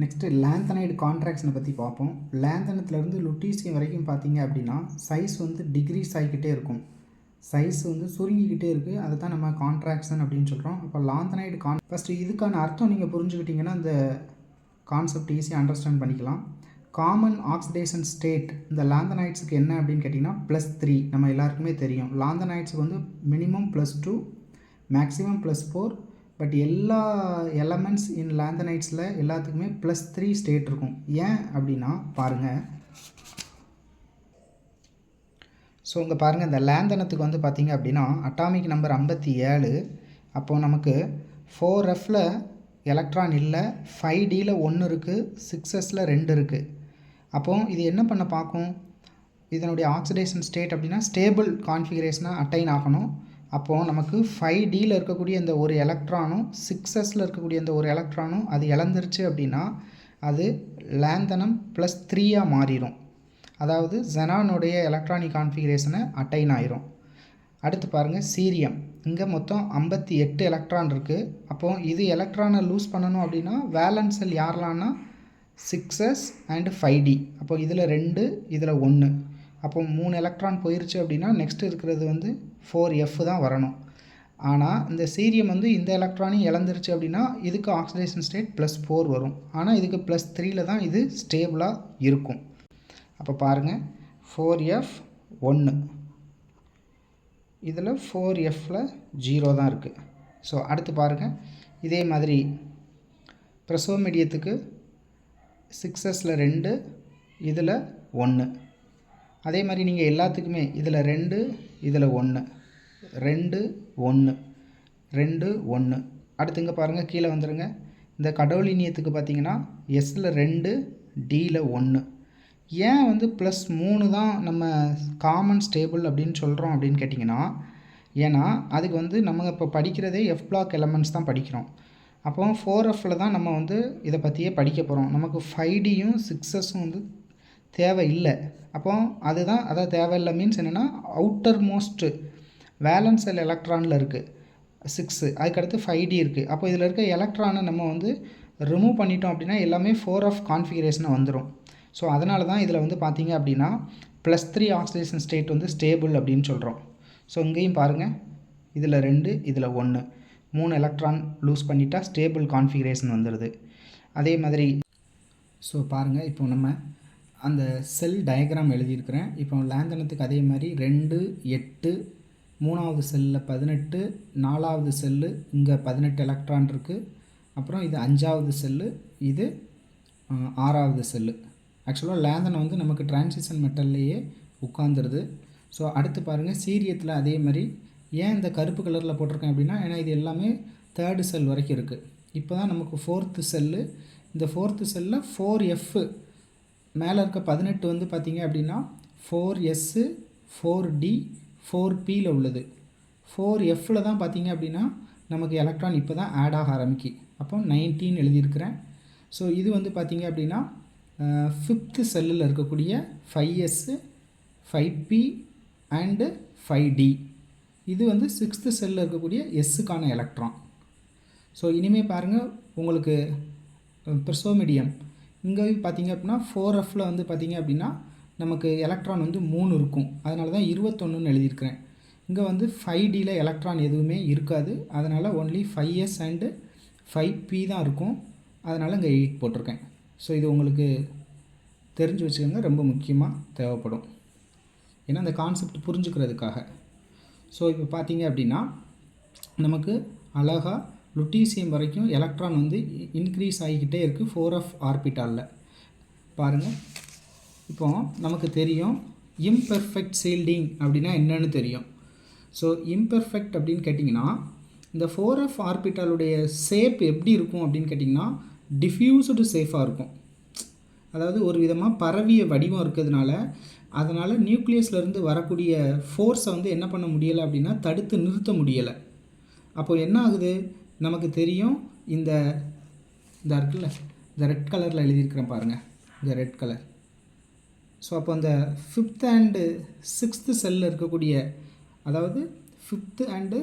Next லேந்தனைடு கான்ட்ராக்ஷனை பற்றி பார்ப்போம். லேந்தனத்துலேருந்து lutetium வரைக்கும் பார்த்தீங்க அப்படின்னா சைஸ் வந்து டிக்ரீஸ் ஆகிக்கிட்டே இருக்கும். சைஸ் வந்து சுருங்கிக்கிட்டே இருக்குது அதை தான் நம்ம கான்ட்ராக்ஷன் அப்படின்னு சொல்கிறோம் அப்போ லாந்தனைடு கான் ஃபஸ்ட்டு இதுக்கான அர்த்தம் நீங்கள் புரிஞ்சுக்கிட்டிங்கன்னா அந்த கான்செப்ட் ஈஸியாக அண்டர்ஸ்டாண்ட் பண்ணிக்கலாம். காமன் ஆக்சிடேஷன் ஸ்டேட் இந்த லாந்தனைட்ஸுக்கு என்ன அப்படின்னு கேட்டிங்கன்னா ப்ளஸ் த்ரீ நம்ம எல்லாருக்குமே தெரியும். லாந்தனைட்ஸுக்கு வந்து minimum plus two maximum plus four but எல்லா எலமெண்ட்ஸ் இன் லேந்தனைட்ஸில் எல்லாத்துக்குமே ப்ளஸ் த்ரீ ஸ்டேட் இருக்கும். ஏன் அப்படின்னா பாருங்கள் ஸோ இங்கே பாருங்கள் இந்த லேந்தனத்துக்கு வந்து பார்த்திங்க அப்படின்னா அட்டாமிக் நம்பர் ஐம்பத்தி ஏழு அப்போது நமக்கு ஃபோர் எஃப்பில் எலக்ட்ரான் இல்லை ஃபைவ் டியில் ஒன்று இருக்குது சிக்ஸ் எஸில் ரெண்டு இருக்குது அப்போது இது என்ன பண்ண பார்க்கும்? இதனுடைய ஆக்சிடேஷன் ஸ்டேட் அப்படின்னா ஸ்டேபிள் கான்ஃபிகரேஷனாக அட்டைன் ஆகணும். அப்போது நமக்கு ஃபைவ் டியில் இருக்கக்கூடிய இந்த ஒரு எலக்ட்ரானும் சிக்ஸ் எஸில் இருக்கக்கூடிய இந்த ஒரு எலக்ட்ரானும் அது இழந்துருச்சு அப்படின்னா அது லேந்தனம் ப்ளஸ் த்ரீயாக மாறிடும் அதாவது ஜெனானுடைய எலக்ட்ரானிக் கான்ஃபிகரேஷனை அட்டைன் ஆயிரும். அடுத்து பாருங்கள் சீரியம் இங்கே மொத்தம் ஐம்பத்தி எட்டு எலக்ட்ரான் இருக்குது அப்போது இது எலக்ட்ரானை லூஸ் பண்ணணும் அப்படின்னா valence shell யாரெல்லாம்னா six s and five D அப்போ இதில் ரெண்டு இதில் ஒன்று அப்போ மூணு எலக்ட்ரான் போயிருச்சு அப்படின்னா நெக்ஸ்ட் இருக்கிறது வந்து ஃபோர் எஃப் தான் வரணும். ஆனால் இந்த சீரியம் வந்து இந்த எலக்ட்ரானையும் இழந்துருச்சு அப்படின்னா இதுக்கு ஆக்சிடேஷன் ஸ்டேட் ப்ளஸ் ஃபோர் வரும். ஆனால் இதுக்கு ப்ளஸ் த்ரீயில் தான் இது ஸ்டேபிளாக இருக்கும். அப்போ பாருங்கள் ஃபோர் எஃப் ஒன்று இதில் ஃபோர் எஃப்பில் ஜீரோ தான் இருக்குது ஸோ அடுத்து பாருங்கள் இதே மாதிரி பிரசவ மீடியத்துக்கு சிக்ஸஸில் ரெண்டு இதில் ஒன்று அதே மாதிரி நீங்கள் எல்லாத்துக்குமே இதில் ரெண்டு இதில் ஒன்று ரெண்டு ஒன்று ரெண்டு ஒன்று அடுத்து இங்கே பாருங்கள் கீழே வந்துடுங்க இந்த கடவுளினியத்துக்கு பார்த்தீங்கன்னா எஸ்ஸில் ரெண்டு டியில் ஒன்று ஏன் வந்து ப்ளஸ் மூணு தான் நம்ம காமன் ஸ்டேபிள் அப்படின்னு சொல்கிறோம் அப்படின்னு கேட்டிங்கன்னா ஏன்னா அதுக்கு வந்து நம்ம இப்போ படிக்கிறதே எஃப் பிளாக் எலமெண்ட்ஸ் தான் படிக்கிறோம். அப்போ ஃபோர் எஃப்பில் தான் நம்ம வந்து இதை பற்றியே படிக்க போகிறோம் நமக்கு ஃபைவ் டியும் சிக்ஸஸும் வந்து தேவை இல்லை. அப்போ அதுதான் அதாவது தேவையில்லை மீன்ஸ் என்னென்னா அவுட்டர் மோஸ்ட்டு வேலன்ஸ் செல் எலக்ட்ரானில் இருக்குது சிக்ஸு அதுக்கடுத்து ஃபைவ் டி இருக்குது அப்போ இதில் இருக்க எலக்ட்ரானை நம்ம வந்து ரிமூவ் பண்ணிட்டோம் அப்படின்னா எல்லாமே ஃபோர் ஆஃப் கான்ஃபிகரேஷனை வந்துடும் ஸோ அதனால தான் இதில் வந்து பார்த்தீங்க அப்படின்னா ப்ளஸ் த்ரீ ஆக்சிடேஷன் ஸ்டேட் வந்து ஸ்டேபிள் அப்படின்னு சொல்கிறோம் ஸோ இங்கேயும் பாருங்கள் இதில் ரெண்டு இதில் ஒன்று மூணு எலக்ட்ரான் லூஸ் பண்ணிட்டா ஸ்டேபிள் கான்ஃபிகரேஷன் வந்துடுது அதே மாதிரி ஸோ பாருங்கள் இப்போ நம்ம அந்த செல் டயக்ராம் எழுதியிருக்கிறேன். இப்போ லேந்தனத்துக்கு அதே மாதிரி ரெண்டு எட்டு மூணாவது செல்லில் பதினெட்டு நாலாவது செல்லு இங்கே பதினெட்டு எலக்ட்ரான் இருக்குது அப்புறம் இது அஞ்சாவது செல்லு இது ஆறாவது செல்லு ஆக்சுவலாக லேந்தனை வந்து நமக்கு டிரான்சிஷன் மெட்டல்லையே உட்காந்துருது ஸோ அடுத்து பாருங்கள் சீரியத்தில் அதே மாதிரி ஏன் இந்த கருப்பு கலரில் போட்டிருக்கேன் அப்படின்னா ஏன்னா இது எல்லாமே தேர்டு செல் வரைக்கும் இருக்குது இப்போ தான் நமக்கு ஃபோர்த்து செல்லு இந்த ஃபோர்த்து செல்லில் ஃபோர் எஃப்பு மேலே இருக்க பதினெட்டு வந்து பார்த்திங்க அப்படின்னா four S four D four பியில் உள்ளது. ஃபோர் எஃப்பில் தான் பார்த்திங்க அப்படின்னா நமக்கு எலக்ட்ரான் இப்போ தான் ஆட் ஆக ஆரம்பிக்கு. அப்போ நைன்டீன் எழுதியிருக்கிறேன். ஸோ இது வந்து பார்த்திங்க அப்படின்னா ஃபிஃப்த்து செல்லில் இருக்கக்கூடிய five S five P and five D இது வந்து சிக்ஸ்த்து செல்லில் இருக்கக்கூடிய எஸ்ஸுக்கான எலக்ட்ரான் ஸோ இனிமேல் பாருங்கள் உங்களுக்கு ப்ரெசோமிடியம் இங்கே பார்த்தீங்க அப்படின்னா ஃபோர் எஃப்பில் வந்து பார்த்தீங்க அப்படின்னா நமக்கு எலக்ட்ரான் வந்து மூணு இருக்கும். அதனால தான் இருபத்தொன்னுன்னு எழுதியிருக்கிறேன். இங்கே வந்து ஃபைவ் டியில் எலக்ட்ரான் எதுவுமே இருக்காது. அதனால் only five S and five P தான் இருக்கும். அதனால் இங்கே எயிட் போட்டிருக்கேன். ஸோ இது உங்களுக்கு தெரிஞ்சு வச்சுக்கோங்க. ரொம்ப முக்கியமாக தேவைப்படும். ஏன்னா அந்த கான்செப்ட் புரிஞ்சுக்கிறதுக்காக. ஸோ இப்போ பார்த்தீங்க அப்படின்னா நமக்கு அழகாக லுட்டீசியம் வரைக்கும் எலக்ட்ரான் வந்து இன்க்ரீஸ் ஆகிக்கிட்டே இருக்குது ஃபோர் ஆஃப் ஆர்பிட்டாலில் பாருங்கள் இப்போ நமக்கு தெரியும் இம்பெர்ஃபெக்ட் சீல்டிங் அப்படின்னா என்னன்னு தெரியும். ஸோ இம்பெர்ஃபெக்ட் அப்படின்னு கேட்டிங்கன்னா இந்த ஃபோர் ஆஃப் ஆர்பிட்டாலுடைய ஷேப் எப்படி இருக்கும் அப்படின்னு கேட்டிங்கன்னா டிஃப்யூஸ்டு சேஃபாக இருக்கும். அதாவது ஒரு விதமாக பரவிய வடிவம் இருக்கிறதுனால அதனால் நியூக்ளியஸ்லேருந்து வரக்கூடிய ஃபோர்ஸை வந்து என்ன பண்ண முடியலை அப்படின்னா தடுத்து நிறுத்த முடியலை. அப்போது என்ன ஆகுது? நமக்கு தெரியும் இந்த இந்த இருக்குல்ல இந்த ரெட் கலரில் எழுதியிருக்கிறேன் பாருங்கள் இந்த ரெட் கலர் ஸோ அப்போ அந்த ஃபிஃப்த் அண்டு சிக்ஸ்த்து செல்லில் இருக்கக்கூடிய அதாவது ஃபிஃப்த்து அண்டு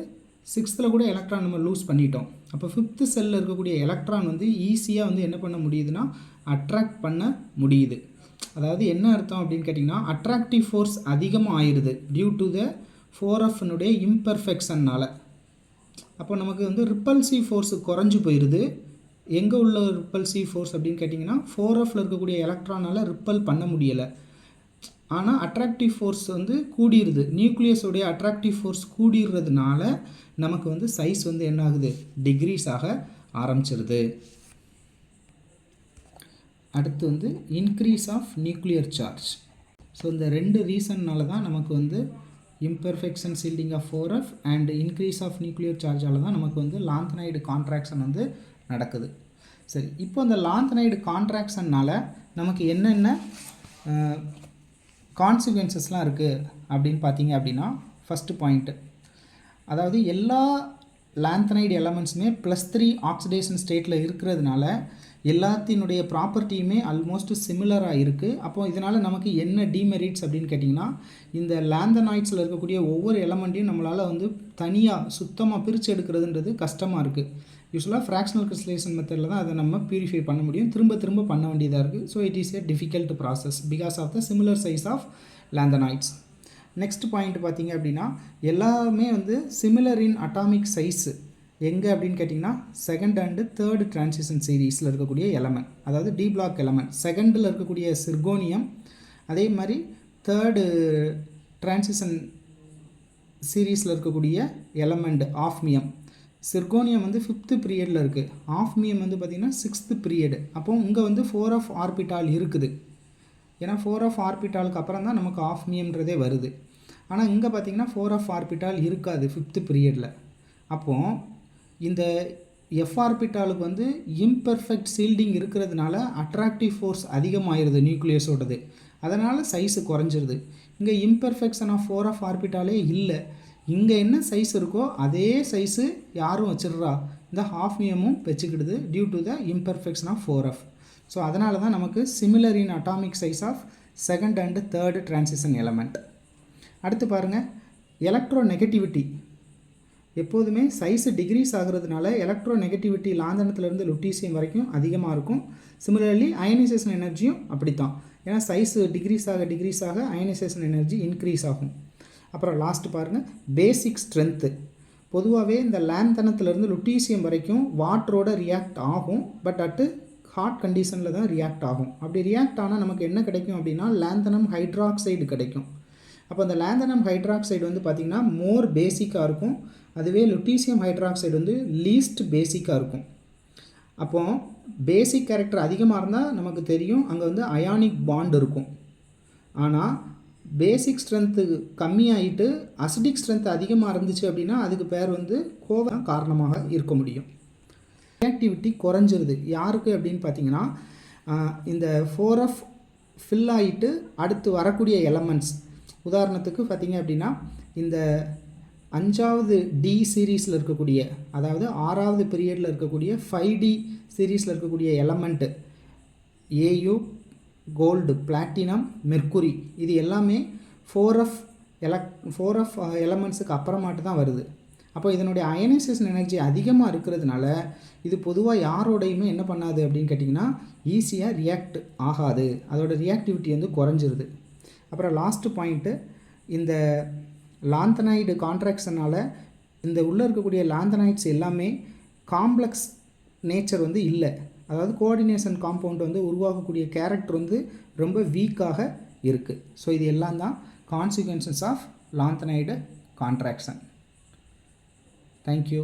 சிக்ஸ்த்தில் கூட எலக்ட்ரான் நம்ம லூஸ் பண்ணிட்டோம். அப்போ ஃபிஃப்த்து செல்லில் இருக்கக்கூடிய எலக்ட்ரான் வந்து ஈஸியாக வந்து என்ன பண்ண முடியுதுன்னா அட்ராக்ட் பண்ண முடியுது. அதாவது என்ன அர்த்தம் அப்படின்னு கேட்டிங்கன்னா அட்ராக்டிவ் ஃபோர்ஸ் அதிகமாக ஆயிடுது டியூ டு த ஃபோர் எஃப்னுடைய இம்பர்ஃபெக்ஷன்னால் அப்போ நமக்கு வந்து ரிப்பல்சிவ் ஃபோர்ஸ் குறைஞ்சி போயிடுது எங்கே உள்ள ரிப்பல்சிவ் ஃபோர்ஸ் அப்படின்னு கேட்டிங்கன்னா ஃபோர் எஃப்ல இருக்கக்கூடிய எலக்ட்ரானால் ரிப்பல் பண்ண முடியலை. ஆனால் அட்ராக்டிவ் ஃபோர்ஸ் வந்து கூடிடுது நியூக்ளியஸோடைய அட்ராக்டிவ் ஃபோர்ஸ் கூடிடுறதுனால நமக்கு வந்து சைஸ் வந்து என்ன ஆகுது? டிகிரீஸ் ஆக ஆரம்பிச்சிருது. அடுத்து வந்து increase of nuclear charge so இந்த ரெண்டு ரீசன்னால தான் நமக்கு வந்து imperfection shielding of four F and increase of nuclear சார்ஜால் தான் நமக்கு வந்து லாந்தனைடு கான்ட்ராக்ஷன் வந்து நடக்குது. சரி இப்போ அந்த லாந்தனைடு கான்ட்ராக்ஷன்னால் நமக்கு என்னென்ன கான்சிக்வன்சஸ்லாம் இருக்குது அப்படின்னு பார்த்தீங்க அப்படின்னா ஃபஸ்ட்டு பாயிண்ட்டு அதாவது எல்லா லாந்தனைடு எலமெண்ட்ஸுமே ப்ளஸ் த்ரீ ஆக்சிடேஷன் ஸ்டேட்டில் இருக்கிறதுனால எல்லாத்தினுடைய ப்ராப்பர்ட்டியுமே ஆல்மோஸ்ட் சிமிலராக இருக்குது அப்போ இதனால் நமக்கு என்ன டிமெரிட்ஸ் அப்படின்னு கேட்டிங்கன்னா இந்த லேந்தனாய்ட்ஸில் இருக்கக்கூடிய ஒவ்வொரு எலமெண்ட்டையும் நம்மளால் வந்து தனியாக சுத்தமாக பிரித்து எடுக்கிறதுன்றது கஷ்டமாக இருக்குது யூஸ்வலாக ஃப்ராக்ஷனல் கிறிஸ்டலைசேஷன் மெத்தடில் தான் அதை நம்ம பியூரிஃபை பண்ண முடியும். திரும்ப திரும்ப பண்ண வேண்டியதாக இருக்குது so it is a difficult process because of the similar size of lanthanoids next point பார்த்தீங்க அப்படின்னா எல்லாமே வந்து சிமிலர் இன் அட்டாமிக் சைஸு எங்கே அப்படின்னு கேட்டிங்கன்னா செகண்ட் அண்டு தேர்டு டிரான்சிஷன் சீரீஸில் இருக்கக்கூடிய எலமெண்ட் அதாவது டி பிளாக் எலமெண்ட் செகண்டில் இருக்கக்கூடிய சிர்கோனியம் அதே மாதிரி தேர்டு டிரான்சிஷன் சீரீஸில் இருக்கக்கூடிய எலமெண்ட் ஆஃப்மியம் சிர்கோனியம் வந்து ஃபிஃப்த்து பீரியடில் இருக்குது ஆஃப்மியம் வந்து பார்த்திங்கன்னா சிக்ஸ்த்து பீரியடு அப்போ இங்கே வந்து ஃபோர் ஆஃப் ஆர்பிட்டால் இருக்குது. ஏன்னா ஃபோர் ஆஃப் ஆர்பிட்டாலுக்கு அப்புறம் தான் நமக்கு ஆஃப்மியம்ன்றதே வருது. ஆனால் இங்கே பார்த்தீங்கன்னா ஃபோர் ஆஃப் ஆர்பிட்டால் இருக்காது ஃபிஃப்த்து பீரியடில் அப்போது இந்த எஃப்ஆர்பிட்டாலுக்கு வந்து இம்பெர்ஃபெக்ட் சீல்டிங் இருக்கிறதுனால அட்ராக்டிவ் ஃபோர்ஸ் அதிகமாகிடுது நியூக்ளியஸோடது அதனால் சைஸு குறைஞ்சிருது. இங்கே இம்பெர்ஃபெக்ஷன் ஆஃப் ஃபோர் ஆஃப் ஆர்பிட்டாலே இல்லை. இங்கே என்ன சைஸ் இருக்கோ அதே சைஸு யாரும் வச்சிடுறா. இந்த ஹாஃப்மியமும் வச்சுக்கிடுது due to the imperfection of four f so அதனால தான் நமக்கு similar in atomic size of second and third transition element அடுத்து பாருங்கள் எலக்ட்ரோ நெகட்டிவிட்டி எப்போதுமே சைஸு டிகிரீஸ் ஆகுறதுனால எலக்ட்ரோ நெகட்டிவிட்டி லாந்தனத்துலேருந்து லுட்டீசியம் வரைக்கும் அதிகமாக இருக்கும். சிமிலர்லி அயனைசேஷன் எனர்ஜியும் அப்படித்தான். ஏன்னா சைஸு டிகிரீஸ் ஆக டிகிரீஸ் ஆக அயனைசேஷன் எனர்ஜி இன்க்ரீஸ் ஆகும். அப்புறம் லாஸ்ட் பாருங்கள் பேசிக் ஸ்ட்ரென்த்து பொதுவாகவே இந்த லேந்தனத்துலேருந்து லுட்டீசியம் வரைக்கும் வாட்டரோட ரியாக்ட் ஆகும். பட் அட்டு ஹாட் கண்டிஷனில் தான் ரியாக்ட் ஆகும். அப்படி ரியாக்ட் ஆனால் நமக்கு என்ன கிடைக்கும் அப்படின்னா லேந்தனம் ஹைட்ராக்சைடு கிடைக்கும். அப்போ அந்த லேந்தனம் ஹைட்ராக்சைடு வந்து பார்த்திங்கன்னா மோர் பேசிக்காக இருக்கும். அதுவே லுட்டீசியம் ஹைட்ராக்சைடு வந்து லீஸ்ட் பேசிக்காக இருக்கும். அப்போது பேசிக் கேரக்டர் அதிகமாக இருந்தால் நமக்கு தெரியும் அங்கே வந்து அயானிக் பாண்ட் இருக்கும். ஆனால் பேசிக் ஸ்ட்ரென்த்து கம்மியாயிட்டு அசிடிக் ஸ்ட்ரென்த் அதிகமாக இருந்துச்சு அப்படின்னா அதுக்கு பேர் வந்து கோவம் காரணமாக இருக்க முடியும். ரியாக்டிவிட்டி குறைஞ்சிருது. யாருக்கு அப்படின்னு பார்த்தீங்கன்னா இந்த ஃபோர் ஆஃப் ஃபில் ஆகிட்டு அடுத்து வரக்கூடிய எலமெண்ட்ஸ் உதாரணத்துக்கு பார்த்தீங்க அப்படின்னா இந்த அஞ்சாவது டி சீரீஸில் இருக்கக்கூடிய அதாவது ஆறாவது பீரியடில் இருக்கக்கூடிய ஃபைவ் டி சீரீஸில் இருக்கக்கூடிய element A U gold platinum mercury இது எல்லாமே ஃபோர் ஆஃப் எலக் ஃபோர் ஆஃப் எலமெண்ட்ஸுக்கு அப்புறமாட்டு தான் வருது. அப்போ இதனுடைய அயனைசேஷன் எனர்ஜி அதிகமாக இருக்கிறதுனால இது பொதுவாக யாரோடையுமே என்ன பண்ணாது அப்படின்னு கேட்டிங்கன்னா ஈஸியாக ரியாக்ட் ஆகாது. அதோடய ரியாக்டிவிட்டி வந்து குறைஞ்சிருது. அப்புறம் லாஸ்ட்டு பாயிண்ட்டு இந்த லாந்தனைடு கான்ட்ராக்ஷனால் இந்த உள்ளே இருக்கக்கூடிய லாந்தனைட்ஸ் எல்லாமே காம்ப்ளெக்ஸ் நேச்சர் வந்து இல்லை. அதாவது கோஆர்டினேஷன் காம்பவுண்ட் வந்து உருவாகக்கூடிய கேரக்டர் வந்து ரொம்ப வீக்காக இருக்குது ஸோ இது எல்லாம் தான் consequences of lanthanide contraction thank you